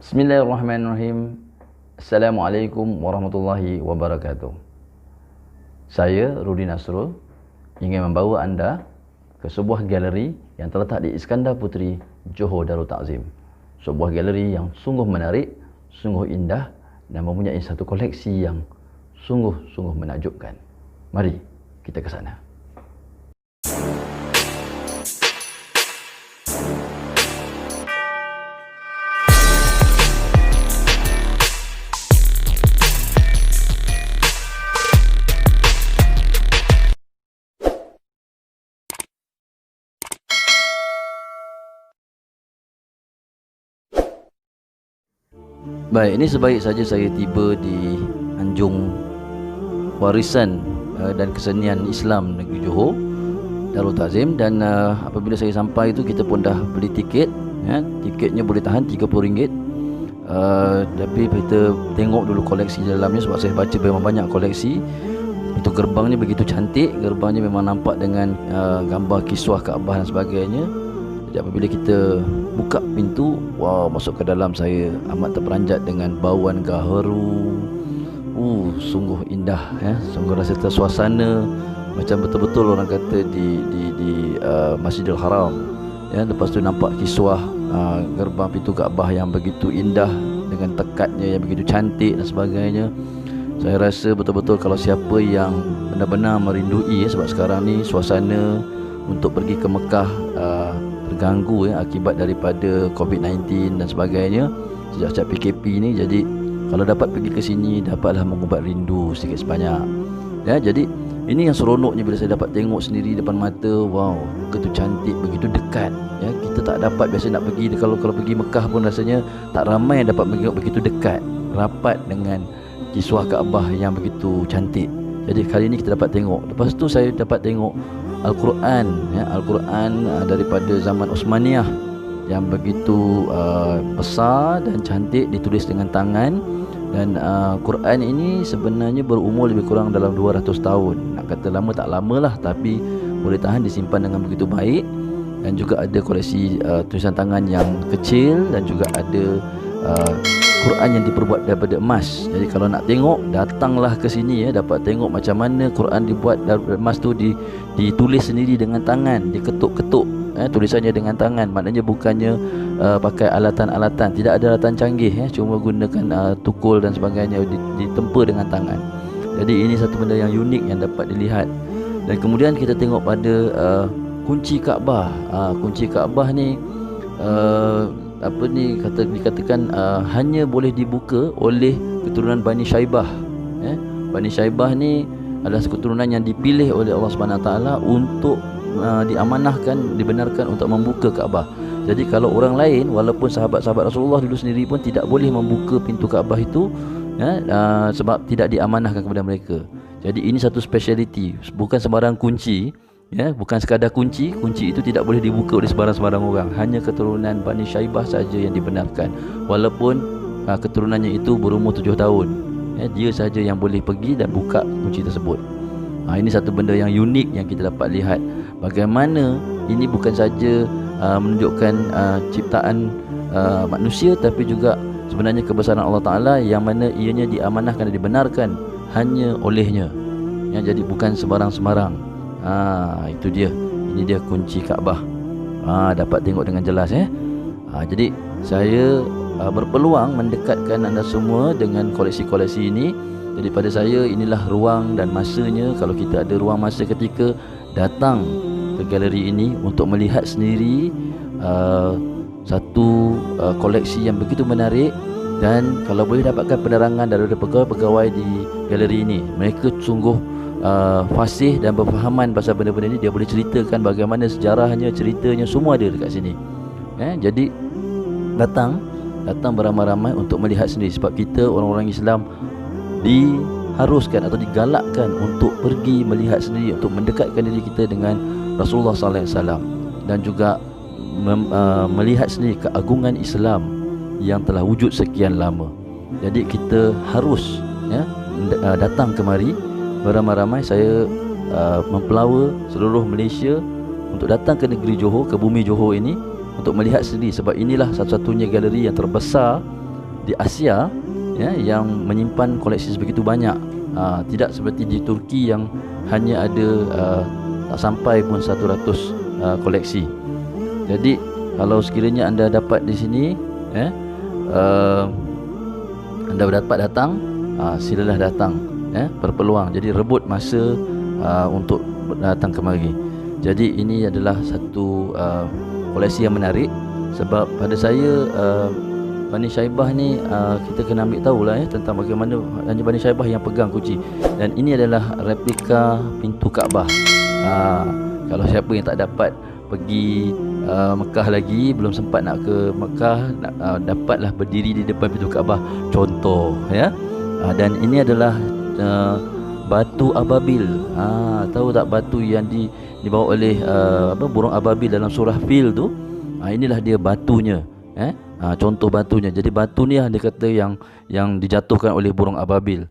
Bismillahirrahmanirrahim. Assalamualaikum warahmatullahi wabarakatuh. Saya Rudi Nasrul ingin membawa anda ke sebuah galeri yang terletak di Iskandar Putri, Johor Darul Takzim. Sebuah galeri yang sungguh menarik, sungguh indah dan mempunyai satu koleksi yang sungguh-sungguh menakjubkan. Mari kita ke sana. Baik, ini sebaik saja saya tiba di Anjung Warisan uh, dan Kesenian Islam Negeri Johor Darul Tazim. Dan uh, apabila saya sampai itu kita pun dah beli tiket ya, tiketnya boleh tahan RM30. Uh, tapi kita tengok dulu koleksi dalamnya sebab saya baca memang banyak koleksi. Itu gerbangnya begitu cantik gerbangnya memang nampak dengan uh, gambar kiswah Kaabah dan sebagainya jadi apabila kita buka pintu, wow masuk ke dalam saya amat terperanjat dengan bauan gaharu. Uh, sungguh indah ya. Sungguh rasa tersuasana macam betul-betul orang kata di di di uh, Masjidil Haram. Ya, lepas tu nampak kiswah uh, gerbang pintu Kaabah yang begitu indah dengan tekadnya yang begitu cantik dan sebagainya. Saya rasa betul-betul kalau siapa yang benar-benar merindui ya, sebab sekarang ni suasana untuk pergi ke Mekah uh, terganggu ya akibat daripada COVID-19 dan sebagainya sejak-sejak PKP ni. Jadi kalau dapat pergi ke sini dapatlah mengubat rindu sedikit sebanyak. Ya jadi ini yang seronoknya bila saya dapat tengok sendiri depan mata wow begitu cantik begitu dekat. Ya kita tak dapat biasa nak pergi kalau kalau pergi Mekah pun rasanya tak ramai yang dapat tengok begitu dekat rapat dengan kiswah Kaabah yang begitu cantik. Jadi kali ini kita dapat tengok. Lepas tu saya dapat tengok Al-Quran ya. Al-Quran uh, daripada zaman Osmaniyah yang begitu uh, besar dan cantik ditulis dengan tangan dan uh, Quran ini sebenarnya berumur lebih kurang dalam 200 tahun. Nak kata lama tak lama lah tapi boleh tahan disimpan dengan begitu baik. Dan juga ada koleksi uh, tulisan tangan yang kecil dan juga ada uh, Quran yang diperbuat daripada emas. Jadi kalau nak tengok datanglah ke sini ya dapat tengok macam mana Quran dibuat daripada emas tu di ditulis sendiri dengan tangan, diketuk-ketuk eh tulisannya dengan tangan. Maknanya bukannya uh, pakai alatan-alatan, tidak ada alatan canggih ya, cuma gunakan uh, tukul dan sebagainya ditempa dengan tangan. Jadi ini satu benda yang unik yang dapat dilihat. Dan kemudian kita tengok pada uh, kunci Kaabah. Uh, kunci Kaabah ni uh, apa ni kata dikatakan uh, hanya boleh dibuka oleh keturunan Bani Syaibah eh Bani Syaibah ni adalah keturunan yang dipilih oleh Allah Subhanahu taala untuk uh, diamanahkan dibenarkan untuk membuka Kaabah. Jadi kalau orang lain walaupun sahabat-sahabat Rasulullah dulu sendiri pun tidak boleh membuka pintu Kaabah itu ya uh, sebab tidak diamanahkan kepada mereka. Jadi ini satu speciality bukan sembarang kunci ya bukan sekadar kunci. Kunci itu tidak boleh dibuka oleh sebarang-sebarang orang. Hanya keturunan Bani Syaibah saja yang dibenarkan. Walaupun uh, keturunannya itu berumur tujuh tahun. Ya dia saja yang boleh pergi dan buka kunci tersebut. Ha, ini satu benda yang unik yang kita dapat lihat. Bagaimana ini bukan saja uh, menunjukkan uh, ciptaan uh, manusia tapi juga sebenarnya kebesaran Allah Taala yang mana ianya diamanahkan dan dibenarkan hanya olehnya. Ya jadi bukan sembarang-sembarang Ha, itu dia. Ini dia kunci Kaabah. Ha, dapat tengok dengan jelas eh. Ha, jadi saya uh, berpeluang mendekatkan anda semua dengan koleksi-koleksi ini. Jadi pada saya inilah ruang dan masanya kalau kita ada ruang masa ketika datang ke galeri ini untuk melihat sendiri uh, satu uh, koleksi yang begitu menarik dan kalau boleh dapatkan penerangan daripada pegawai-pegawai di galeri ini mereka sungguh uh, fasih dan berfahaman pasal benda-benda ni dia boleh ceritakan bagaimana sejarahnya ceritanya semua ada dekat sini. Eh jadi datang. datang beramai-ramai untuk melihat sendiri. Sebab kita orang-orang Islam diharuskan atau digalakkan untuk pergi melihat sendiri untuk mendekatkan diri kita dengan Rasulullah sallallahu alaihi wasallam dan juga mem, uh, melihat sendiri keagungan Islam yang telah wujud sekian lama. Jadi kita harus ya uh, datang kemari beramai-ramai saya uh, mempelawa seluruh Malaysia untuk datang ke negeri Johor, ke bumi Johor ini untuk melihat sendiri sebab inilah satu-satunya galeri yang terbesar di Asia ya yang menyimpan koleksi sebegitu banyak. Uh, tidak seperti di Turki yang hanya ada uh, tak sampai pun 100 uh, koleksi. Jadi kalau sekiranya anda dapat di sini eh uh, anda dapat datang uh, silalah datang eh berpeluang. Jadi rebut masa uh, untuk datang kemari. Jadi ini adalah satu uh, koleksi yang menarik sebab pada saya uh, Bani Syaibah ni uh, kita kena ambil tahu lah ya tentang bagaimana hanya Bani Syaibah yang pegang kunci dan ini adalah replika pintu Kaabah. Uh, kalau siapa yang tak dapat pergi uh, Mekah lagi belum sempat nak ke Mekah nak, uh, dapatlah berdiri di depan pintu Kaabah contoh ya. Uh, dan ini adalah uh, batu ababil. Ha, tahu tak batu yang di dibawa oleh uh, apa burung ababil dalam surah Fil tu? Ha, inilah dia batunya. Eh? Ha, contoh batunya. Jadi batu ni lah dia kata yang yang dijatuhkan oleh burung ababil.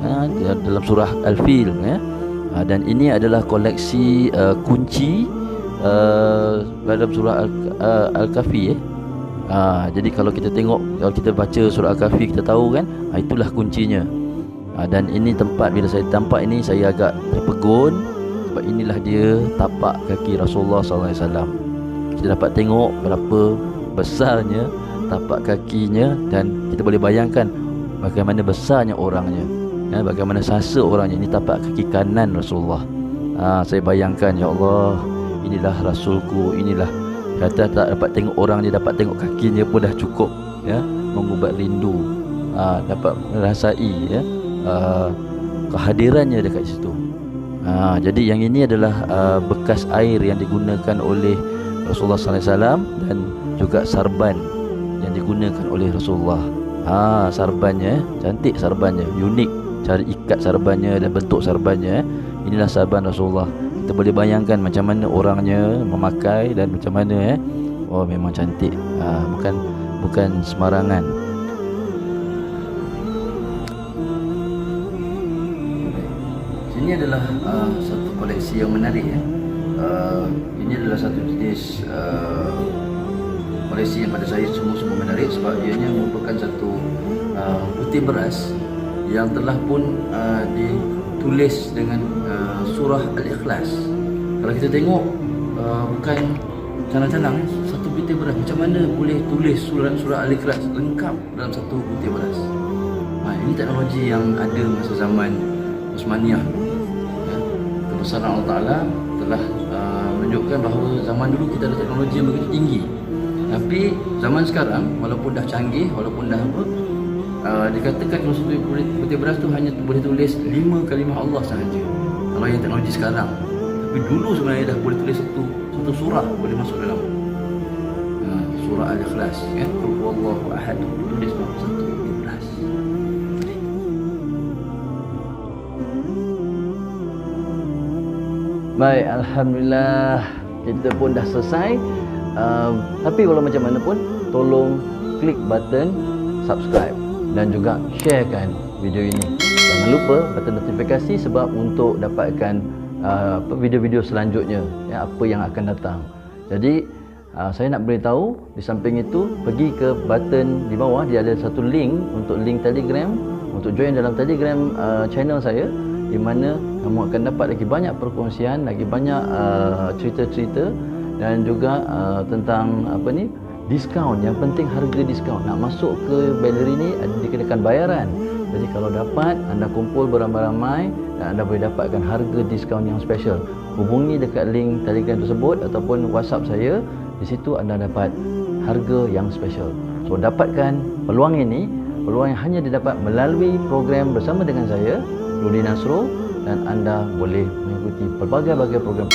Ha, dalam surah Al-Fil ya. Ha, dan ini adalah koleksi uh, kunci uh, dalam surah uh, Al-Kahfi eh. Ha, jadi kalau kita tengok kalau kita baca surah Al-Kahfi kita tahu kan ha, itulah kuncinya. Ha, dan ini tempat bila saya tampak ini saya agak terpegun. Sebab inilah dia tapak kaki Rasulullah SAW. Kita dapat tengok berapa besarnya tapak kakinya dan kita boleh bayangkan bagaimana besarnya orangnya. Ya, bagaimana sasa orangnya. Ini tapak kaki kanan Rasulullah. Ha, saya bayangkan ya Allah inilah Rasulku inilah. Kata tak dapat tengok orangnya dapat tengok kakinya pun dah cukup ya. Mengubat rindu. Ha, dapat merasai ya uh, kehadirannya dekat situ ha, jadi yang ini adalah uh, bekas air yang digunakan oleh Rasulullah SAW dan juga sarban yang digunakan oleh Rasulullah. Ha, sarbannya eh. cantik sarbannya, unik cara ikat sarbannya dan bentuk sarbannya. Eh. Inilah sarban Rasulullah. Kita boleh bayangkan macam mana orangnya memakai dan macam mana eh. Oh memang cantik. Ha, bukan bukan sembarangan. Ini adalah uh, satu koleksi yang menarik ya. Uh, ini adalah satu jenis uh, koleksi yang pada saya semua-semua menarik sebab ianya merupakan satu uh, putih beras yang telah pun uh, ditulis dengan uh, surah Al-Ikhlas. Kalau kita tengok uh, bukan canang-canang satu putih beras macam mana boleh tulis surah surah Al-Ikhlas lengkap dalam satu putih beras. Ha, ini teknologi yang ada masa zaman Osmaniyah. Ya. Kebesaran Allah Taala telah uh, menunjukkan bahawa zaman dulu kita ada teknologi yang begitu tinggi. Tapi zaman sekarang walaupun dah canggih walaupun dah apa uh, dikatakan kalau putih beras tu hanya boleh tulis lima kalimah Allah sahaja. Kalau yang teknologi sekarang. Tapi dulu sebenarnya dah boleh tulis satu satu surah boleh masuk dalam uh, surah al-ikhlas ya. Qul huwallahu ahad tulis satu Baik, Alhamdulillah. Kita pun dah selesai. Uh, tapi kalau macam mana pun tolong klik button subscribe dan juga sharekan video ini. Jangan lupa button notifikasi sebab untuk dapatkan uh, video-video selanjutnya ya, apa yang akan datang. Jadi uh, saya nak beritahu di samping itu pergi ke button di bawah dia ada satu link untuk link telegram. Untuk join dalam telegram uh, channel saya di mana kamu akan dapat lagi banyak perkongsian lagi banyak uh, cerita-cerita dan juga uh, tentang apa ni diskaun. Yang penting harga diskaun. Nak masuk ke galeri ni ada dikenakan bayaran. Jadi kalau dapat anda kumpul beramai-ramai dan anda boleh dapatkan harga diskaun yang special. Hubungi dekat link telegram tersebut ataupun whatsapp saya. Di situ anda dapat harga yang special. So dapatkan peluang ini. Peluang yang hanya didapat melalui program bersama dengan saya Rudi Nasro dan anda boleh mengikuti pelbagai-bagai program